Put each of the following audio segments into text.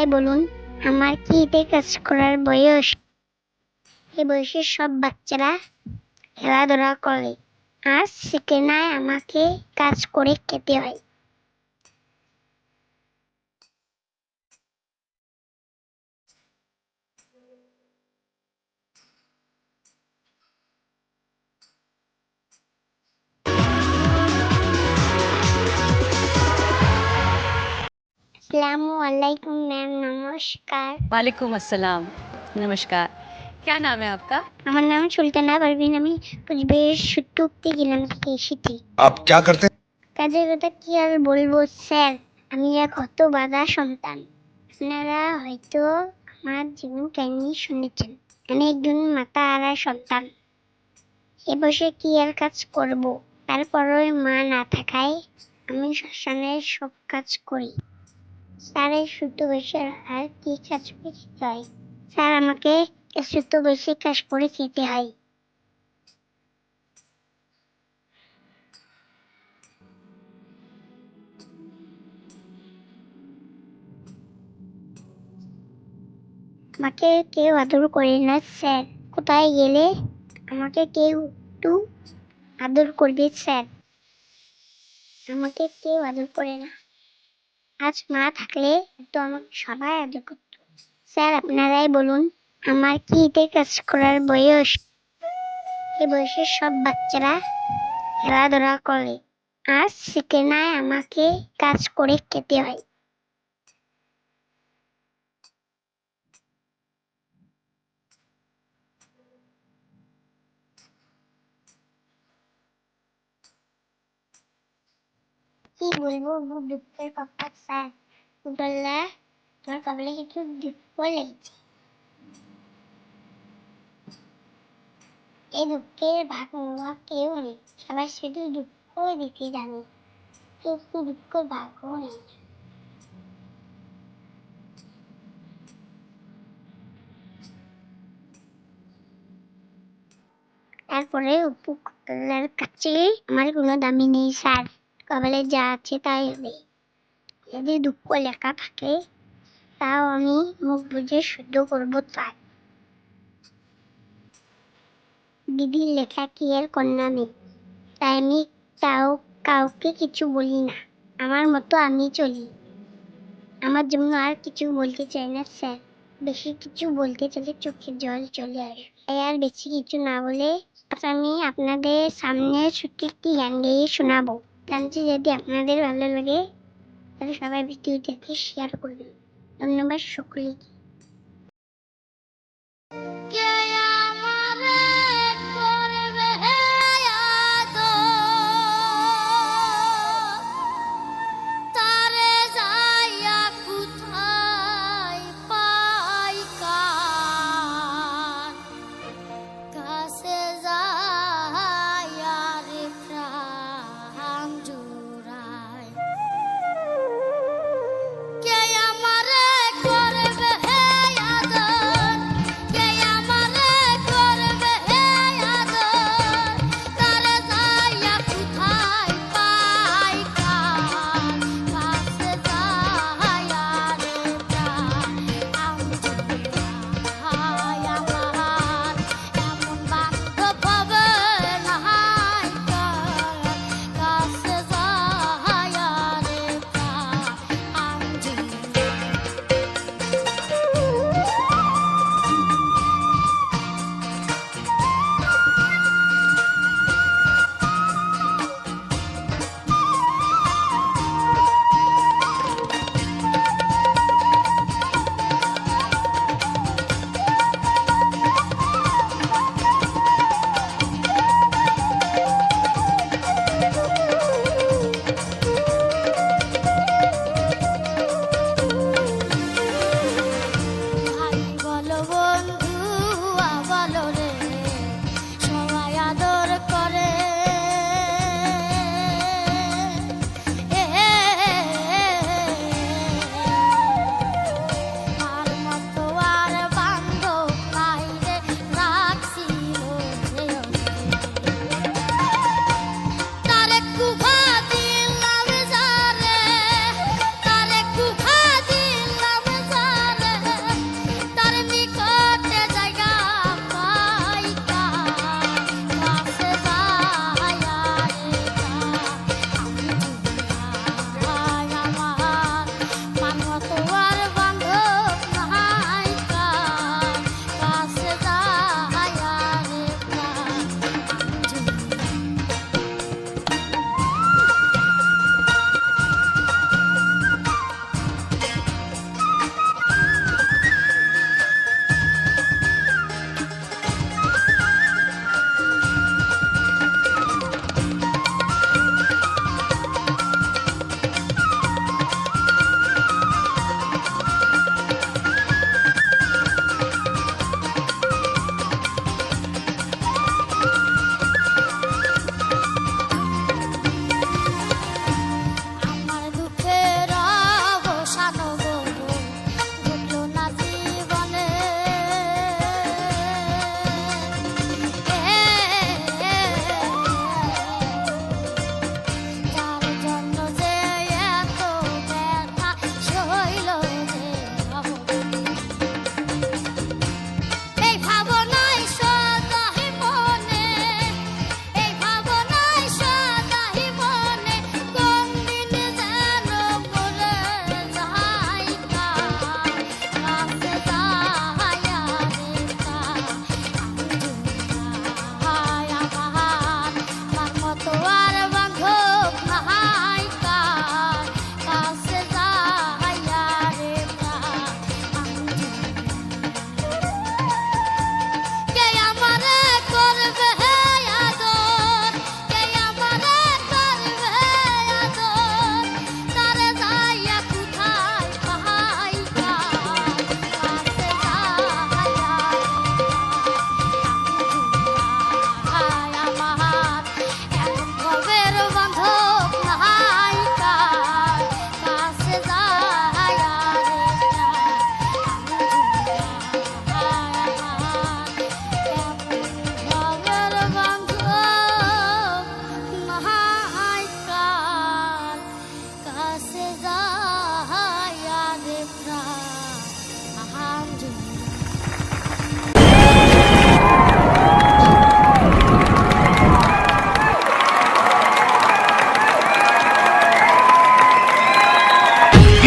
আপনারাই বলুন, আমার কি এতে কাজ করার বয়স। এই বয়সের সব বাচ্চারা খেলাধুলা করে। আর শিখে নেয় আমাকে কাজ করে খেতে হয়। আসসালামু আলাইকুম ম্যাম নমস্কার वालेकुम अस्सलाम नमस्कार क्या नाम है आपका আমার নাম সুলতানা পারভিন আমি কুচবিহার সুটুকতে গেলাম থেকে এসেছি आप क्या करते हैं কাজের কথা কি আর বলবো স্যার আমি এক হত বাধা সন্তান আপনারা হয়তো আমার জীবন কাহিনী শুনেছেন আমি একজন মাতা আড়া সন্তান এ বসে কি আর কাজ করব তারপরে মা না থাকায় আমি শ্মশানের সব কাজ করি স্যার এই শুধু বসে আর কি কাজ খেতে হয় স্যার, আমাকে শুধু বসে কাজ করে খেতে হয়। আমাকে কেউ আদর করে না, স্যার। কোথায় গেলে আমাকে কেউ একটু আদর করবে, স্যার? আমাকে কেউ আদর করে না। আজ মা থাকলে তো আমাকে সবাই আদর করত। স্যার, আপনারাই বলুন, আমার কি এতে কাজ করার বয়স? এই বয়সের সব বাচ্চারা খেলাধুলা করে। আর নেয় আমাকে কাজ করে খেতে হয়। কি বলব দুঃখের কথা স্যার বললা তোমার কপালে কিছু দুঃখ লেগেছে এই দুঃখের ভাগ নেওয়া কেউ নেই সবাই শুধু দুঃখ দিতে জানে কিন্তু দুঃখ ভাগ্য নেই তারপরে উপকার কাছে আমার কোনো দামি নেই স্যার কপালে যা আছে তাই হবে। যদি দুঃখ লেখা থাকে, তাও আমি মুখ বুঝে শুদ্ধ করব তাই। দিদির লেখা কি এর কন্যা নেই? তাই আমি তাও কাউকে কিছু বলি না। আমার মতো আমি চলি। আমার জন্য আর কিছু বলতে চাই না, স্যার। বেশি কিছু বলতে চাইলে চোখে জল চলে আসে তাই আর বেশি কিছু না বলে আমি আপনাদের সামনে ছোট্ট একটি গান গেয়ে শোনাবো। গানটি যদি আপনাদের ভালো লাগে তাহলে সবাই ভিডিওটাকে শেয়ার করবেন। ধন্যবাদ সকলকে।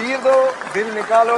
चीर दो दिल निकालो।